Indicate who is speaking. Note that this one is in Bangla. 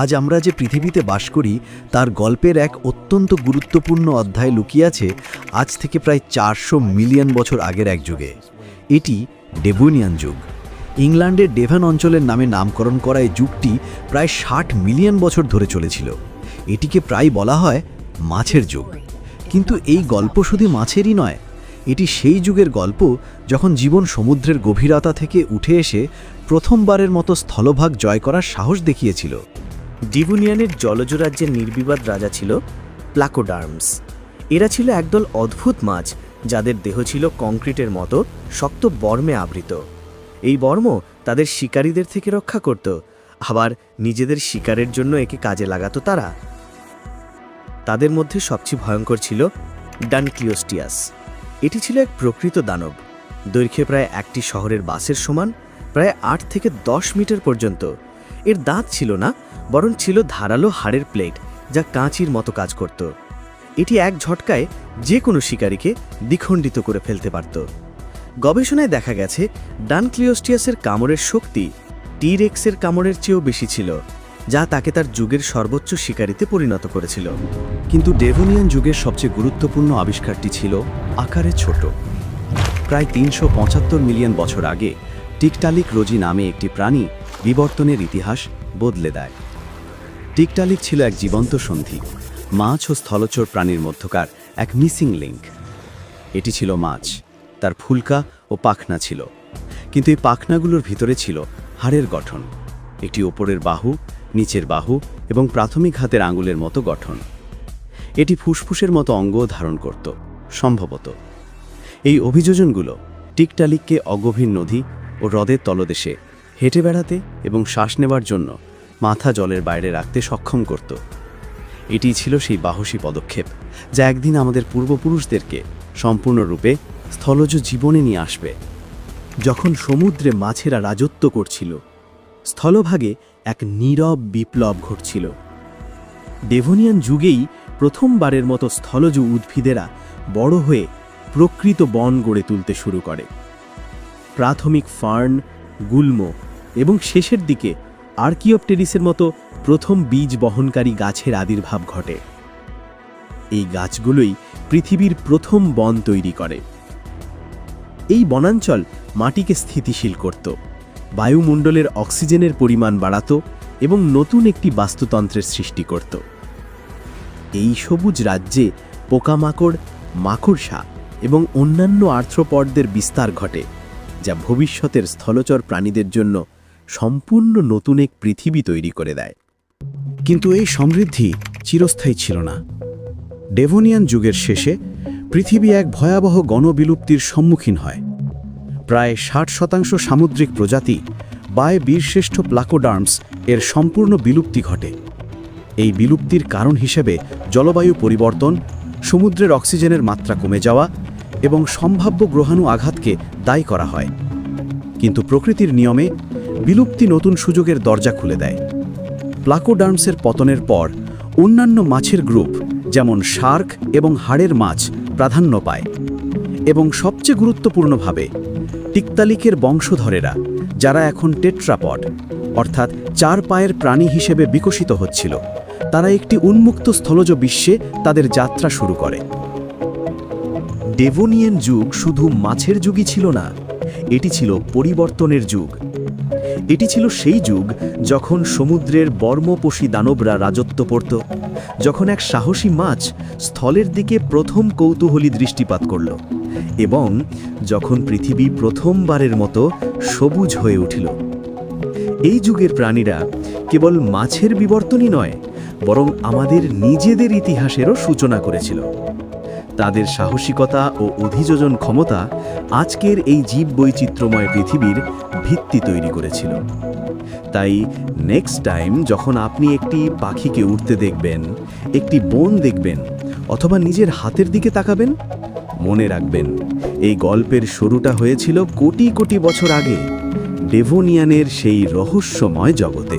Speaker 1: আজ আমরা যে পৃথিবীতে বাস করি, তার গল্পের এক অত্যন্ত গুরুত্বপূর্ণ অধ্যায় লুকিয়ে আছে আজ থেকে প্রায় চারশো মিলিয়ন বছর আগের এক যুগে। এটি ডেবুনিয়ান যুগ। ইংল্যান্ডের ডেভান অঞ্চলের নামে নামকরণ করা এই যুগটি প্রায় ষাট মিলিয়ন বছর ধরে চলেছিল। এটিকে প্রায় বলা হয় মাছের যুগ। কিন্তু এই গল্প শুধু মাছেরই নয়, এটি সেই যুগের গল্প যখন জীবন সমুদ্রের গভীরতা থেকে উঠে এসে প্রথমবারের মতো স্থলভাগ জয় করার সাহস দেখিয়েছিল।
Speaker 2: ডিভুনিয়ানের জলজ রাজ্যের নির্বিবাদ রাজা ছিল প্লাকোডার্মস। এরা ছিল একদল অদ্ভুত মাছ, যাদের দেহ ছিল কংক্রিটের মতো, শক্ত বর্মে আবৃত। এই বর্ম তাদের শিকারীদের থেকে রক্ষা করত, আবার নিজেদের শিকারের জন্য একে কাজে লাগাতো তারা। তাদের মধ্যে সবচেয়ে ভয়ঙ্কর ছিল ডানক্লিওস্টিয়াস। এটি ছিল এক প্রকৃত দানব। দৈর্ঘ্যে প্রায় একটি শহরের বাসের সমান, প্রায় আট থেকে দশ মিটার পর্যন্ত এর দাঁত ছিল না, বরং ছিল ধারালো হাড়ের প্লেট যা কাঁচির মতো কাজ করত। এটি এক ঝটকায় যে কোনো শিকারীকে দ্বিখণ্ডিত করে ফেলতে পারত। গবেষণায় দেখা গেছে, ডানক্লিওস্টিয়াসের কামড়ের শক্তি টিরেক্সের কামড়ের চেয়েও বেশি ছিল, যা তাকে তার যুগের সর্বোচ্চ শিকারিতে পরিণত করেছিল।
Speaker 1: কিন্তু ডেভোনিয়ান যুগের সবচেয়ে গুরুত্বপূর্ণ আবিষ্কারটি ছিল আকারে ছোট। প্রায় তিনশো পঁচাত্তর মিলিয়ন বছর আগে টিকটালিক রোজি নামে একটি প্রাণী বিবর্তনের ইতিহাস বদলে দেয়। টিকটালিক ছিল এক জীবন্ত সন্ধি। মাছ ও স্থলচর প্রাণীর মধ্যকার এক মিসিং লিঙ্ক এটি ছিল মাছ, তার ফুলকা ও পাখনা ছিল। কিন্তু এই পাখনাগুলোর ভিতরে ছিল হাড়ের গঠন। একটি ওপরের বাহু, নিচের বাহু এবং প্রাথমিক হাতের আঙুলের মতো গঠন। এটি ফুসফুসের মতো অঙ্গ ধারণ করত, সম্ভবত। এই অভিযোজনগুলো টিকটালিককে অগভীর নদী ও হ্রদের তলদেশে হেঁটে বেড়াতে এবং শ্বাস নেবার জন্য মাথা জলের বাইরে রাখতে সক্ষম করত। এটি ছিল সেই বাহসী পদক্ষেপ, যা একদিন আমাদের পূর্বপুরুষদেরকে সম্পূর্ণরূপে স্থলজ জীবনে নিয়ে আসবে।
Speaker 3: যখন সমুদ্রে মাছেরা রাজত্ব করছিল, স্থলভাগে এক নীরব বিপ্লব ঘটছিল। ডেভোনিয়ান যুগেই প্রথমবারের মতো স্থলজ উদ্ভিদেরা বড় হয়ে প্রকৃত বন গড়ে তুলতে শুরু করে। প্রাথমিক ফার্ন, গুল্ম এবং শেষের দিকে আর্কিওপটেরিসের মতো প্রথম বীজ বহনকারী গাছের আবির্ভাব ঘটে। এই গাছগুলোই পৃথিবীর প্রথম বন তৈরি করে। এই বনাঞ্চল মাটিকে স্থিতিশীল করত, বায়ুমণ্ডলের অক্সিজেনের পরিমাণ বাড়াত এবং নতুন একটি বাস্তুতন্ত্রের সৃষ্টি করত। এই সবুজ রাজ্যে পোকামাকড়, মাকড়সা এবং অন্যান্য আর্থ্রোপডদের বিস্তার ঘটে, যা ভবিষ্যতের স্থলচর প্রাণীদের জন্য সম্পূর্ণ নতুন এক পৃথিবী তৈরি করে দেয়।
Speaker 1: কিন্তু এই সমৃদ্ধি চিরস্থায়ী ছিল না। ডেভোনিয়ান যুগের শেষে পৃথিবী এক ভয়াবহ গণবিলুপ্তির সম্মুখীন হয়। প্রায় ষাট শতাংশ সামুদ্রিক প্রজাতি বায় বীরশ্রেষ্ঠ প্লাকোডার্মস এর সম্পূর্ণ বিলুপ্তি ঘটে। এই বিলুপ্তির কারণ হিসেবে জলবায়ু পরিবর্তন, সমুদ্রের অক্সিজেনের মাত্রা কমে যাওয়া এবং সম্ভাব্য গ্রহাণু আঘাতকে দায়ী করা হয়। কিন্তু প্রকৃতির নিয়মে বিলুপ্তি নতুন সুযোগের দরজা খুলে দেয়। প্লাকোডার্মসের পতনের পর, অন্যান্য মাছের গ্রুপ, যেমন শার্ক এবং হাড়ের মাছ, প্রাধান্য পায়। এবং সবচেয়ে গুরুত্বপূর্ণভাবে, টিকতালিকের বংশধরেরা, যারা এখন টেট্রাপড, অর্থাৎ চার পায়ের প্রাণী হিসেবে বিকশিত হচ্ছিল, তারা একটি উন্মুক্ত স্থলজ বিশ্বে তাদের যাত্রা শুরু করে।
Speaker 3: ডেভোনিয়ান যুগ শুধু মাছের যুগই ছিল না, এটি ছিল পরিবর্তনের যুগ। এটি ছিল সেই যুগ যখন সমুদ্রের বর্মপোষী দানবরা রাজত্ব পড়ত যখন এক সাহসী মাছ স্থলের দিকে প্রথম কৌতূহলী দৃষ্টিপাত করল এবং যখন পৃথিবী প্রথমবারের মতো সবুজ হয়ে উঠিল। এই যুগের প্রাণীরা কেবল মাছের বিবর্তনই নয়, বরং আমাদের নিজেদের ইতিহাসেরও সূচনা করেছিল। তাদের সাহসিকতা ও অভিযোজন ক্ষমতা আজকের এই জীব বৈচিত্র্যময় পৃথিবীর ভিত্তি তৈরি করেছিল। তাই নেক্সট টাইম যখন আপনি একটি পাখিকে উঠতে দেখবেন, একটি বন দেখবেন, অথবা নিজের হাতের দিকে তাকাবেন, মনে রাখবেন, এই গল্পের শুরুটা হয়েছিল কোটি কোটি বছর আগে ডেভোনিয়ানের সেই রহস্যময় জগতে।